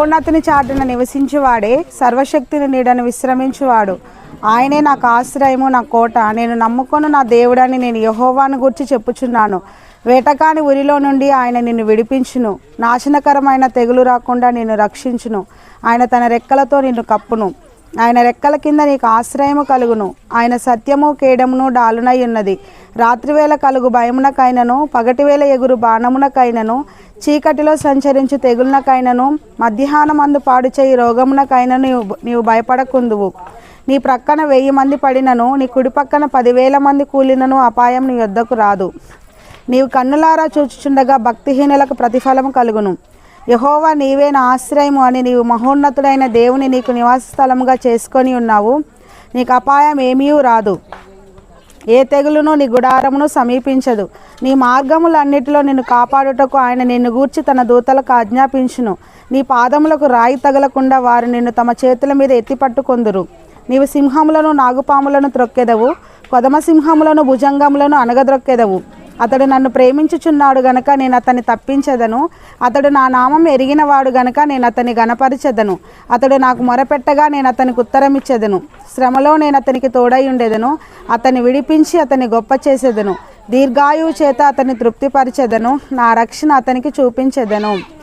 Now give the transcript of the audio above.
ఉన్నతిని చాటున నివసించేవాడే సర్వశక్తిని నీడను విశ్రమించువాడు. ఆయనే నాకు ఆశ్రయము నా కోట. నేను నమ్ముకొను నా దేవుడని నేను యహోవాను గురించి చెప్పుచున్నాను. వేటకాని ఉరిలో నుండి ఆయన నిన్ను విడిపించును. నాశనకరమైన తెగులు రాకుండా నిన్ను రక్షించును. ఆయన తన రెక్కలతో నిన్ను కప్పును. ఆయన రెక్కల కింద నీకు ఆశ్రయము కలుగును. ఆయన సత్యము కేడమును డాలునై ఉన్నది. రాత్రివేళ కలుగు భయమునకైనను పగటివేళ ఎగురు బాణమునకైనను చీకటిలో సంచరించు తెగులనకైనను మధ్యాహ్నమందు మందు పాడుచేయి రోగమునకైనను నీవు నీవు భయపడకుందువు. నీ ప్రక్కన వెయ్యి మంది పడినను నీ కుడి పక్కన పదివేల మంది కూలినను అపాయం నీ యొద్దకు రాదు. నీవు కన్నులారా చూచుచుండగా భక్తిహీనులకు ప్రతిఫలము కలుగును. యహోవా నీవే నా ఆశ్రయము అని నీవు మహోన్నతుడైన దేవుని నీకు నివాస స్థలముగా చేసుకొని ఉన్నావు. నీకు అపాయం ఏమీ రాదు. ఏ తెగులును నీ గుడారమును సమీపించదు. నీ మార్గములన్నిటిలో నిన్ను కాపాడుటకు ఆయన నిన్ను గూర్చి తన దూతలకు ఆజ్ఞాపించును. నీ పాదములకు రాయి తగలకుండా వారు నిన్ను తమ చేతుల మీద ఎత్తి పట్టుకొందురు. నీవు సింహములను నాగుపాములను త్రొక్కెదవు. కొదమసింహములను భుజంగములను అనగద్రొక్కెదవు అతడు నన్ను ప్రేమించుచున్నాడు గనక నేను అతన్ని తప్పించదను. అతడు నా నామం ఎరిగినవాడు గనక నేను అతన్ని గనపరిచెదను అతడు నాకు మొరపెట్టగా నేను అతనికి ఉత్తరమిచ్చేదను. శ్రమలో నేను అతనికి తోడై ఉండేదను. అతన్ని విడిపించి అతన్ని గొప్ప చేసేదను. దీర్ఘాయువు చేత అతన్ని తృప్తిపరిచెదను. నా రక్షణ అతనికి చూపించెదను.